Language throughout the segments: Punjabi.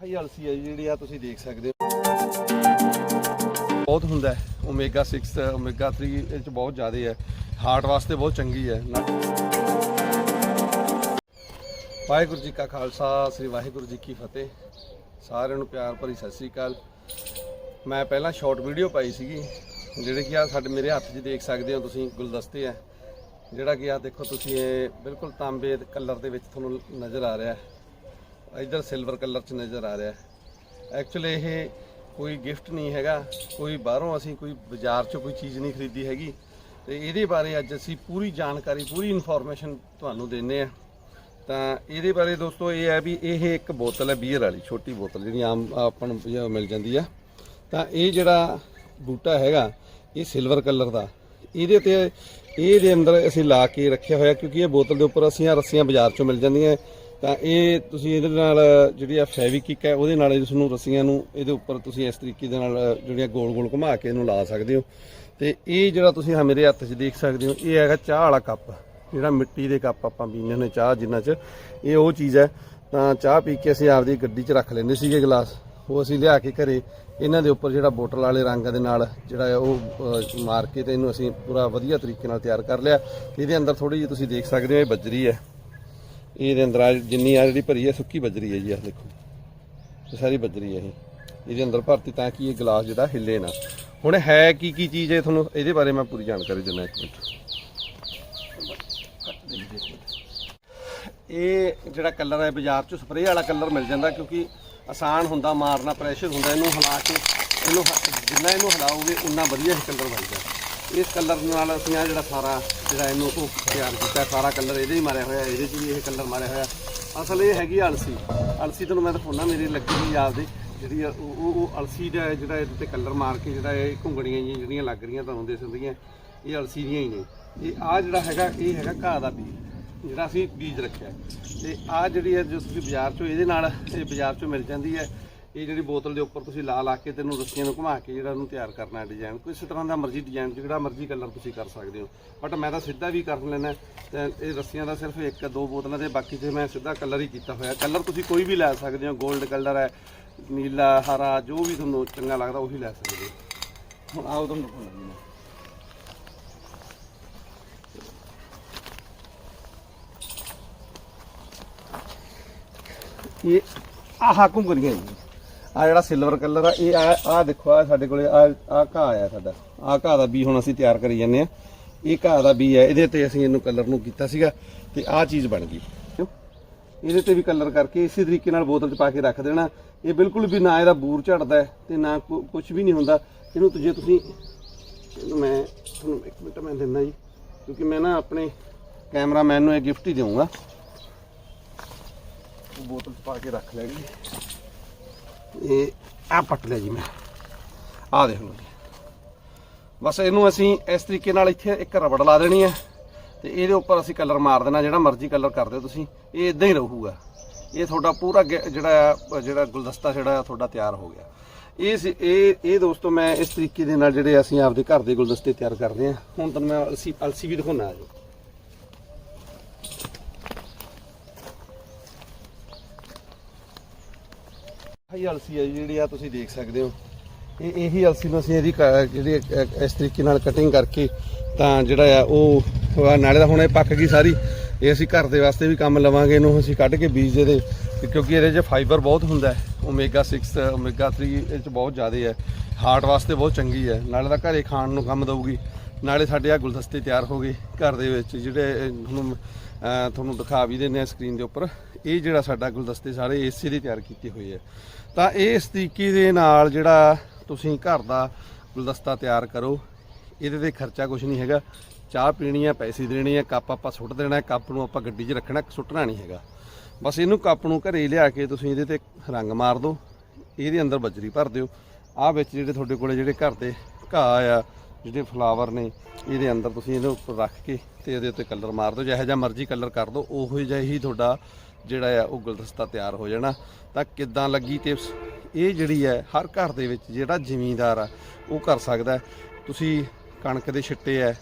ਹਾਈ ਅਲਸੀ ਹੈ ਜੀ ਜਿਹੜੀ ਆ ਤੁਸੀਂ ਦੇਖ ਸਕਦੇ ਹੋ। ਬਹੁਤ ਹੁੰਦਾ ਹੈ। ਓਮੇਗਾ 6 ਓਮੇਗਾ 3 ਇਹ ਚ ਬਹੁਤ ਜ਼ਿਆਦਾ ਹੈ। ਹਾਰਟ ਵਾਸਤੇ ਬਹੁਤ ਚੰਗੀ ਹੈ। ਵਾਹਿਗੁਰੂ ਜੀ ਕਾ ਖਾਲਸਾ, ਸ੍ਰੀ ਵਾਹਿਗੁਰੂ ਜੀ ਕੀ ਫਤਿਹ। ਸਾਰਿਆਂ ਨੂੰ ਪਿਆਰ ਭਰੀ ਸਤਿ ਸ੍ਰੀ ਅਕਾਲ। ਮੈਂ ਪਹਿਲਾਂ ਸ਼ਾਰਟ ਵੀਡੀਓ ਪਾਈ ਸੀਗੀ, ਜਿਹੜੇ ਕਿ ਆ ਸਾਡੇ ਮੇਰੇ ਹੱਥ 'ਚ ਦੇਖ ਸਕਦੇ ਹੋ ਤੁਸੀਂ, ਗੁਲਦਸਤੇ ਆ। ਜਿਹੜਾ ਕਿ ਆ ਦੇਖੋ ਤੁਸੀਂ ਇਹ ਬਿਲਕੁਲ ਤਾਂਬੇ ਕਲਰ ਦੇ ਵਿੱਚ ਤੁਹਾਨੂੰ ਨਜ਼ਰ ਆ ਰਿਹਾ ਹੈ। ਇਧਰ ਸਿਲਵਰ ਕਲਰ 'ਚ ਨਜ਼ਰ ਆ ਰਿਹਾ ਹੈ। ਐਕਚੁਅਲੀ ਇਹ ਕੋਈ ਗਿਫਟ ਨਹੀਂ ਹੈਗਾ, ਕੋਈ ਬਾਹਰੋਂ ਅਸੀਂ ਕੋਈ ਬਾਜ਼ਾਰ 'ਚੋਂ ਕੋਈ ਚੀਜ਼ ਨਹੀਂ ਖਰੀਦੀ ਹੈਗੀ। ਤੇ ਇਹਦੇ ਬਾਰੇ ਅੱਜ ਅਸੀਂ ਪੂਰੀ ਜਾਣਕਾਰੀ, ਪੂਰੀ ਇਨਫੋਰਮੇਸ਼ਨ ਤੁਹਾਨੂੰ ਦਿੰਨੇ ਆ ਤਾਂ ਇਹਦੇ ਬਾਰੇ ਦੋਸਤੋ ਇਹ ਹੈ ਵੀ ਇਹ ਇੱਕ ਬੋਤਲ ਹੈ ਬੀਅਰ ਵਾਲੀ, ਛੋਟੀ ਬੋਤਲ ਜਿਹੜੀ ਆਮ ਆਪਾਂ ਨੂੰ ਮਿਲ ਜਾਂਦੀ ਆ। ਤਾਂ ਇਹ ਜਿਹੜਾ ਬੂਟਾ ਹੈਗਾ, ਇਹ ਸਿਲਵਰ ਕਲਰ ਦਾ। ਇਹਦੇ ਤੇ, ਇਹਦੇ ਅੰਦਰ ਅਸੀਂ ਲਾ ਕੇ ਰੱਖਿਆ ਹੋਇਆ ਕਿਉਂਕਿ ਇਹ ਬੋਤਲ ਦੇ ਉੱਪਰ ਅਸੀਂ ਆ ਰੱਸੀਆਂ ਬਾਜ਼ਾਰ ਚੋਂ ਮਿਲ ਜਾਂਦੀਆਂ। ਤਾਂ ਇਹ ਤੁਸੀਂ ਇਹਦੇ ਨਾਲ, ਜਿਹੜੀ ਆ ਫੈਵਿਕਿਕ ਹੈ, ਉਹਦੇ ਨਾਲ ਇਸ ਨੂੰ ਰੱਸੀਆਂ ਨੂੰ, ਇਹਦੇ ਉੱਪਰ ਤੁਸੀਂ ਇਸ ਤਰੀਕੇ ਦੇ ਨਾਲ, ਜਿਹੜੀਆਂ ਗੋਲ-ਗੋਲ ਘੁਮਾ ਕੇ ਇਹਨੂੰ ਲਾ ਸਕਦੇ ਹੋ। ਤੇ ਇਹ ਜਿਹੜਾ ਤੁਸੀਂ ਆ ਮੇਰੇ ਹੱਥ 'ਚ ਦੇਖ ਸਕਦੇ ਹੋ, ਇਹ ਹੈਗਾ ਚਾਹ ਵਾਲਾ ਕੱਪ, ਜਿਹੜਾ ਮਿੱਟੀ ਦੇ ਕੱਪ ਆਪਾਂ ਪੀਂਦੇ ਨੇ ਚਾਹ ਜਿੰਨਾ 'ਚ। ਇਹ ਉਹ ਚੀਜ਼ ਹੈ, ਤਾਂ ਚਾਹ ਪੀ ਕੇ ਅਸੀਂ ਆਪਦੀ ਗੱਡੀ 'ਚ ਰੱਖ ਲੈਂਦੇ ਸੀਗੇ ਗਲਾਸ। ਉਹ ਅਸੀਂ ਲਿਆ ਕੇ ਘਰੇ, ਇਹਨਾਂ ਦੇ ਉੱਪਰ ਜਿਹੜਾ ਬੋਟਲ ਵਾਲੇ ਰੰਗ ਦੇ ਨਾਲ, ਜਿਹੜਾ ਹੈ ਉਹ ਮਾਰ ਕੇ ਤੇ ਇਹਨੂੰ ਅਸੀਂ ਪੂਰਾ ਵਧੀਆ ਤਰੀਕੇ ਨਾਲ ਤਿਆਰ ਕਰ ਲਿਆ। ਇਹਦੇ ਅੰਦਰ ਥੋੜੀ ਜਿਹੀ ਤੁਸੀਂ ਦੇਖ ਸਕਦੇ ਹੋ, ਇਹ ਬੱਜਰੀ ਹੈ। ਇਹਦੇ ਅੰਦਰ ਆ ਜਿੰਨੀ ਆ ਜਿਹੜੀ ਭਰੀ ਹੈ, ਸੁੱਕੀ ਬੱਜਰੀ ਹੈ ਜੀ, ਆਹ ਦੇਖੋ। ਇਹ ਸਾਰੀ ਬੱਜਰੀ ਹੈ ਇਹ। ਇਹਦੇ ਅੰਦਰ ਭਰਤੀ ਤਾਂ ਕਿ ਇਹ ਗਲਾਸ ਜਿਹੜਾ ਹਿੱਲੇ ਨਾ। ਹੁਣ ਹੈ ਕੀ ਕੀ ਚੀਜ਼ ਹੈ ਤੁਹਾਨੂੰ ਇਹਦੇ ਬਾਰੇ ਮੈਂ ਪੂਰੀ ਜਾਣਕਾਰੀ ਦਿੰਦਾ ਇੱਕ ਮਿੰਟ। ਇਹ ਜਿਹੜਾ ਕਲਰ ਹੈ, ਬਾਜ਼ਾਰ ਚੋਂ ਸਪਰੇਅ ਵਾਲਾ ਕਲਰ ਮਿਲ ਜਾਂਦਾ ਕਿਉਂਕਿ ਆਸਾਨ ਹੁੰਦਾ, ਮਾਰਨਾ ਪ੍ਰੈਸ਼ਰ ਹੁੰਦਾ, ਇਹਨੂੰ ਹਿਲਾ ਕੇ ਇਹਨੂੰ ਜਿੰਨਾ ਇਹਨੂੰ ਹਿਲਾਓਗੇ, ਉਨਾ ਵਧੀਆ ਇਹ ਕਲਰ ਬਣਦਾ। ਇਸ ਕਲਰ ਨਾਲ ਅਸੀਂ ਆ ਜਿਹੜਾ ਸਾਰਾ, ਜਿਹੜਾ ਇਹਨੂੰ ਉਹ ਤਿਆਰ ਕੀਤਾ, ਸਾਰਾ ਕਲਰ ਇਹਦੇ ਹੀ ਮਾਰਿਆ ਹੋਇਆ, ਇਹਦੇ 'ਚ ਵੀ ਇਹ ਕਲਰ ਮਾਰਿਆ ਹੋਇਆ। ਅਸਲ ਇਹ ਹੈਗੀ ਅਲਸੀ। ਅਲਸੀ ਤੁਹਾਨੂੰ ਮੈਂ ਦਿਖਾਉਣਾ ਮੇਰੀ ਲੱਗੀ ਹੋਈ ਆਪਦੀ ਜਿਹੜੀ ਉਹ, ਉਹ- ਉਹ ਅਲਸੀ ਦਾ ਜਿਹੜਾ ਇਹਦੇ ਤੇ ਕਲਰ ਮਾਰ ਕੇ ਜਿਹੜਾ ਇਹ ਘੁੰਗੜੀਆਂ ਜਿਹੀਆਂ ਜਿਹੜੀਆਂ ਲੱਗ ਰਹੀਆਂ ਤੁਹਾਨੂੰ ਦਿਸ ਰਹੀਆਂ, ਇਹ ਅਲਸੀ ਦੀਆਂ ਹੀ ਨੇ। ਇਹ ਆ ਜਿਹੜਾ ਹੈਗਾ, ਇਹ ਹੈਗਾ ਘਾਹ ਦਾ ਬੀਜ, ਜਿਹੜਾ ਅਸੀਂ ਬੀਜ ਰੱਖਿਆ। ਹੈ। ਤੇ ਆ ਜਿਹੜੀ ਹੈ ਜੋ ਤੁਸੀਂ ਬਾਜ਼ਾਰ ਚੋਂ, ਇਹਦੇ ਨਾਲ ਇਹ ਬਾਜ਼ਾਰ ਚੋਂ ਮਿਲ ਜਾਂਦੀ ਹੈ। ਇਹ ਜਿਹੜੀ ਬੋਤਲ ਦੇ ਉੱਪਰ ਤੁਸੀਂ ਲਾ ਲਾ ਕੇ ਤੈਨੂੰ ਰੱਸੀਆਂ ਨੂੰ ਘੁਮਾ ਕੇ ਜਿਹੜਾ ਉਹਨੂੰ ਤਿਆਰ ਕਰਨਾ ਹੈ ਡਿਜ਼ਾਈਨ ਕਿਸੇ ਤਰ੍ਹਾਂ ਦਾ ਮਰਜ਼ੀ ਡਿਜ਼ਾਈਨ ਜਿਹੜਾ ਮਰਜ਼ੀ ਕਲਰ ਤੁਸੀਂ ਕਰ ਸਕਦੇ ਹੋ। ਬਟ ਮੈਂ ਤਾਂ ਸਿੱਧਾ ਵੀ ਕਰ ਲੈਣਾ ਤੇ ਇਹ ਰੱਸੀਆਂ ਦਾ ਸਿਰਫ ਇੱਕ, ਦੋ ਬੋਤਲਾਂ ਦੇ ਬਾਕੀ ਤੇ ਮੈਂ ਸਿੱਧਾ ਕਲਰ ਹੀ ਕੀਤਾ ਹੋਇਆ। ਕਲਰ ਤੁਸੀਂ ਕੋਈ ਵੀ ਲੈ ਸਕਦੇ ਹੋ 골ਡ ਕਲਰ ਹੈ, ਨੀਲਾ, ਹਰਾ, ਜੋ ਵੀ ਤੁਹਾਨੂੰ ਚੰਗਾ ਲੱਗਦਾ ਉਹੀ ਲੈ ਸਕਦੇ ਹੋ। ਹੁਣ ਆਓ ਤੁਹਾਨੂੰ ਦਿਖਾਉਂਦਾ ਇਹ ਆਹ ਘੁੰਗਰੀਆਂ ਜੀ ਆ ਜਿਹੜਾ ਸਿਲਵਰ ਕਲਰ ਆ, ਇਹ ਆ ਆ ਦੇਖੋ, ਆ ਸਾਡੇ ਕੋਲੇ, ਆ ਆ ਘਾਹ ਆਇਆ ਸਾਡਾ। ਆ ਘਾਹ ਦਾ ਬੀ ਹੁਣ ਅਸੀਂ ਤਿਆਰ ਕਰੀ ਜਾਂਦੇ ਆ। ਇਹ ਘਾਹ ਦਾ ਬੀ ਹੈ ਇਹਦੇ ਤੇ ਅਸੀਂ ਇਹਨੂੰ ਕਲਰ ਨੂੰ ਕੀਤਾ ਸੀਗਾ ਤੇ ਆ ਚੀਜ਼ ਬਣ ਗਈ। ਕਿਉਂ? ਇਹਦੇ ਤੇ ਵੀ ਕਲਰ ਕਰਕੇ ਇਸੇ ਤਰੀਕੇ ਨਾਲ ਬੋਤਲ 'ਚ ਪਾ ਕੇ ਰੱਖ ਦੇਣਾ। ਇਹ ਬਿਲਕੁਲ ਵੀ ਨਾ ਇਹਦਾ ਬੂਰ ਝੜਦਾ ਹੈ ਤੇ ਨਾ ਕੁਝ ਵੀ ਨਹੀਂ ਹੁੰਦਾ। ਇਹਨੂੰ ਜੇ ਤੁਸੀਂ, ਇਹਨੂੰ ਮੈਂ ਤੁਹਾਨੂੰ ਇੱਕ ਮਿੰਟ ਮੈਂ ਦਿੰਦਾ ਜੀ, ਕਿਉਂਕਿ ਮੈਂ ਨਾ ਆਪਣੇ ਕੈਮਰਾਮੈਨ ਨੂੰ ਇਹ ਗਿਫਟ ਹੀ ਦੇਵਾਂਗਾ ਬੋਤਲ 'ਚ ਪਾ ਕੇ ਰੱਖ ਲੈਣੀ ਇਹ ਆ ਪੱਟ ਲਿਆ ਜੀ ਮੈਂ। ਆ ਦੇਖ ਲਓ ਜੀ। ਬਸ ਇਹਨੂੰ ਅਸੀਂ ਇਸ ਤਰੀਕੇ ਨਾਲ ਇੱਥੇ ਇੱਕ ਰਬੜ ਲਾ ਦੇਣੀ ਹੈ ਤੇ ਇਹਦੇ ਉੱਪਰ ਅਸੀਂ ਕਲਰ ਮਾਰ ਦੇਣਾ, ਜਿਹੜਾ ਮਰਜ਼ੀ ਕਲਰ ਕਰ ਦਿਓ ਤੁਸੀਂ। ਇਹ ਇਦਾਂ ਹੀ ਰਹੂਗਾ। ਇਹ ਤੁਹਾਡਾ ਪੂਰਾ ਗੇ- ਜਿਹੜਾ ਆ, ਜਿਹੜਾ ਗੁਲਦਸਤਾ ਜਿਹੜਾ ਤੁਹਾਡਾ ਤਿਆਰ ਹੋ ਗਿਆ। ਇਹ ਸੀ- ਇਹ ਇਹ ਦੋਸਤੋ ਮੈਂ ਇਸ ਤਰੀਕੇ ਦੇ ਨਾਲ ਜਿਹੜੇ ਅਸੀਂ ਆਪਦੇ ਘਰ ਦੇ ਗੁਲਦਸਤੇ ਤਿਆਰ ਕਰਦੇ ਹਾਂ। ਹੁਣ ਤੁਹਾਨੂੰ ਮੈਂ ਅਲਸੀ ਅਲਸੀ ਵੀ ਦਿਖਾਉਣਾ ਆ ਜੀ। ਆਹੀ ਅਲਸੀ ਹੈ ਜੀ, ਜਿਹੜੀ ਆ ਤੁਸੀਂ ਦੇਖ ਸਕਦੇ ਹੋ। ਇਹ ਇਹੀ ਅਲਸੀ ਨੂੰ ਅਸੀਂ ਇਹਦੀ ਕ- ਜਿਹੜੀ ਇੱਕ- ਇਸ ਤਰੀਕੇ ਨਾਲ ਕਟਿੰਗ ਕਰਕੇ ਤਾਂ ਜਿਹੜਾ ਆ ਉਹ ਆਹ ਨਾਲੇ ਦਾ ਹੁਣ ਇਹ ਪੱਕ ਗਈ ਸਾਰੀ। ਇਹ ਅਸੀਂ ਘਰ ਦੇ ਵਾਸਤੇ ਵੀ ਕੰਮ ਲਵਾਂਗੇ, ਇਹਨੂੰ ਅਸੀਂ ਕੱਢ ਕੇ ਬੀਜ ਦੇ ਦੇ। ਕਿਉਂਕਿ ਇਹਦੇ 'ਚ ਫਾਈਬਰ ਬਹੁਤ ਹੁੰਦਾ ਹੈ। ਓਮੇਗਾ 6 ਓਮੇਗਾ 3 ਇਹ 'ਚ ਬਹੁਤ ਜ਼ਿਆਦਾ ਹੈ। ਹਾਰਟ ਵਾਸਤੇ ਬਹੁਤ ਚੰਗੀ ਹੈ। ਨਾਲੇ ਤਾਂ ਘਰੇ ਖਾਣ ਨੂੰ ਕੰਮ ਦਊਗੀ। ਨਾਲੇ ਸਾਡੇ ਆ ਗੁਲਦਸਤੇ ਤਿਆਰ ਹੋ ਗਏ ਘਰ ਦੇ ਵਿੱਚ, ਜਿਹੜੇ ਹੁਣ ਤੁਹਾਨੂੰ ਦਿਖਾ ਵੀ ਦਿੰਦੇ ਆ ਸਕਰੀਨ ਦੇ ਉੱਪਰ। ਇਹ ਜਿਹੜਾ ਸਾਡਾ ਗੁਲਦਸਤੇ ਸਾਰੇ ਏਸੀ ਦੇ ਤਿਆਰ ਕੀਤੇ ਹੋਏ ਆ। ਤਾਂ ਇਸ ਤਰੀਕੇ ਦੇ ਨਾਲ ਜਿਹੜਾ ਤੁਸੀਂ ਘਰ ਦਾ ਗੁਲਦਸਤਾ ਤਿਆਰ ਕਰੋ, ਇਹਦੇ ਤੇ ਖਰਚਾ ਕੁਝ ਨਹੀਂ ਹੈਗਾ। ਚਾਹ ਪੀਣੀ ਆ, ਪੈਸੇ ਦੇਣੇ ਆ, ਕੱਪ ਆਪਾਂ ਸੁੱਟ ਦੇਣਾ, ਕੱਪ ਨੂੰ ਆਪਾਂ ਗੱਡੀ 'ਚ ਰੱਖਣਾ, ਸੁੱਟਣਾ ਨਹੀਂ ਹੈਗਾ। ਬਸ ਇਹਨੂੰ ਕੱਪ ਨੂੰ ਘਰੇ ਲਿਆ ਕੇ ਤੁਸੀਂ ਇਹਦੇ ਤੇ ਰੰਗ ਮਾਰ ਦਿਓ, ਇਹਦੇ ਅੰਦਰ ਬਜਰੀ ਭਰ ਦਿਓ। ਆਹ ਵਿੱਚ ਜਿਹੜੇ ਤੁਹਾਡੇ ਕੋਲੇ ਜਿਹੜੇ ਘਰ ਦੇ ਘਾਹ ਆ ਜਿਹੜੇ ਫਲਾਵਰ ਨੇ, ਇਹਦੇ ਅੰਦਰ ਤੁਸੀਂ ਇਹਦੇ ਉੱਪਰ ਰੱਖ ਕੇ ਤੇ ਇਹਦੇ ਉੱਤੇ ਕਲਰ ਮਾਰ ਦਿਓ, ਜਿਹੋ ਜਿਹਾ ਮਰਜ਼ੀ ਕਲਰ ਕਰ ਦਿਓ, ਉਹੋ ਜਿਹਾ ਹੀ ਤੁਹਾਡਾ ਜਿਹੜਾ ਆ ਉਹ ਗੁਲਦਸਤਾ ਤਿਆਰ ਹੋ ਜਾਣਾ। ਤਾਂ ਕਿੱਦਾਂ ਲੱਗੀ ਟਿਪਸ ਇਹ ਜਿਹੜੀ ਹੈ, ਹਰ ਘਰ ਦੇ ਵਿੱਚ ਜਿਹੜਾ ਜ਼ਿਮੀਂਦਾਰ ਆ, ਉਹ ਕਰ ਸਕਦਾ ਤੁਸੀਂ ਕਣਕ ਦੇ ਛਿੱਟੇ ਹੈ,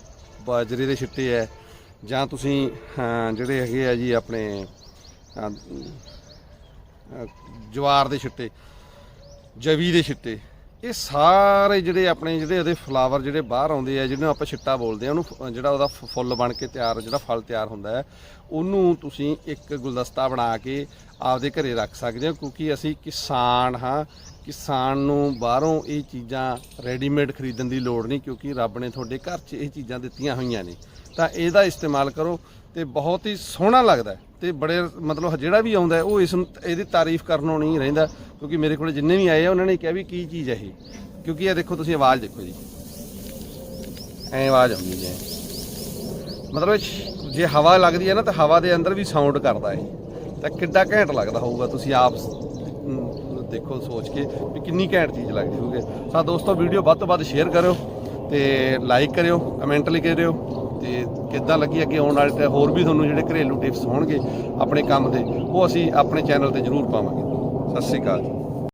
ਬਾਜਰੇ ਦੇ ਛਿੱਟੇ ਹੈ, ਜਾਂ ਤੁਸੀਂ ਜਿਹੜੇ ਹੈਗੇ ਆ ਜੀ ਆਪਣੇ ਜਵਾਰ ਦੇ ਛਿੱਟੇ, ਜਵੀ ਦੇ ਛਿੱਟੇ ਇਹ ਸਾਰੇ ਜਿਹੜੇ ਆਪਣੇ ਜਿਹੜੇ ਉਹਦੇ ਫਲਾਵਰ ਜਿਹੜੇ ਬਾਹਰ ਆਉਂਦੇ ਆ, ਜਿਹਨੂੰ ਆਪਾਂ ਛਿੱਟਾ ਬੋਲਦੇ ਆ, ਉਹਨੂੰ ਜਿਹੜਾ ਉਹਦਾ ਫੁੱਲ ਬਣ ਕੇ ਤਿਆਰ, ਜਿਹੜਾ ਫਲ ਤਿਆਰ ਹੁੰਦਾ ਹੈ, ਉਹਨੂੰ ਤੁਸੀਂ ਇੱਕ ਗੁਲਦਸਤਾ ਬਣਾ ਕੇ ਆਪਦੇ ਘਰੇ ਰੱਖ ਸਕਦੇ ਹੋ, ਕਿਉਂਕਿ ਅਸੀਂ ਕਿਸਾਨ ਹਾਂ। ਕਿਸਾਨ ਨੂੰ ਬਾਹਰੋਂ ਇਹ ਚੀਜ਼ਾਂ ਰੈਡੀਮੇਡ ਖਰੀਦਣ ਦੀ ਲੋੜ ਨਹੀਂ, ਕਿਉਂਕਿ ਰੱਬ ਨੇ ਤੁਹਾਡੇ ਘਰ 'ਚ ਇਹ ਚੀਜ਼ਾਂ ਦਿੱਤੀਆਂ ਹੋਈਆਂ ਨੇ। ਤਾਂ ਇਹਦਾ ਇਸਤੇਮਾਲ ਕਰੋ ਤੇ ਬਹੁਤ ਹੀ ਸੋਹਣਾ ਲੱਗਦਾ ਹੈ। ਤੇ ਬੜੇ ਮਤਲਬ ਜਿਹੜਾ ਵੀ ਆਉਂਦਾ ਉਹ ਇਸ ਨੂੰ ਇਹਦੀ ਤਾਰੀਫ ਕਰਨੋਂ ਨਹੀਂ ਰਹਿੰਦਾ, ਕਿਉਂਕਿ ਮੇਰੇ ਕੋਲ ਜਿੰਨੇ ਵੀ ਆਏ ਆ, ਉਹਨਾਂ ਨੇ ਕਿਹਾ ਵੀ ਕੀ ਚੀਜ਼ ਹੈ ਇਹ? ਕਿਉਂਕਿ ਇਹ ਦੇਖੋ, ਤੁਸੀਂ ਆਵਾਜ਼ ਦੇਖੋ ਜੀ। ਐ ਆਵਾਜ਼ ਆਉਂਦੀ ਹੈ। ਮਤਲਬ ਜੇ ਹਵਾ ਲੱਗਦੀ ਹੈ ਨਾ, ਤਾਂ ਹਵਾ ਦੇ ਅੰਦਰ ਵੀ ਸਾਊਂਡ ਕਰਦਾ ਹੈ ਤਾਂ ਕਿੱਡਾ ਘੈਂਟ ਲੱਗਦਾ ਹੋਊਗਾ, ਤੁਸੀਂ ਆਪ ਦੇਖੋ, ਸੋਚ ਕੇ ਵੀ ਕਿੰਨੀ ਘੈਂਟ ਚੀਜ਼ ਲੱਗਦੀ ਹੋਊਗੀ। ਸਾ ਦੋਸਤੋ, ਵੀਡੀਓ ਵੱਧ ਤੋਂ ਵੱਧ ਸ਼ੇਅਰ ਕਰਿਓ ਤੇ ਲਾਈਕ ਕਰਿਓ ਕਮੈਂਟ ਲਿਖ ਦਿਓ। ਤੇ ਕਿੱਦਾਂ ਲੱਗੀ ਅੱਗੇ ਆਉਣ ਵਾਲੇ ਤੇ ਹੋਰ ਵੀ ਤੁਹਾਨੂੰ ਜਿਹੜੇ ਘਰੇਲੂ ਟਿਪਸ ਹੋਣਗੇ ਆਪਣੇ ਕੰਮ ਦੇ, ਉਹ ਅਸੀਂ ਆਪਣੇ ਚੈਨਲ ਤੇ ਜ਼ਰੂਰ ਪਾਵਾਂਗੇ। ਸਤਿ ਸ਼੍ਰੀ ਅਕਾਲ ਜੀ।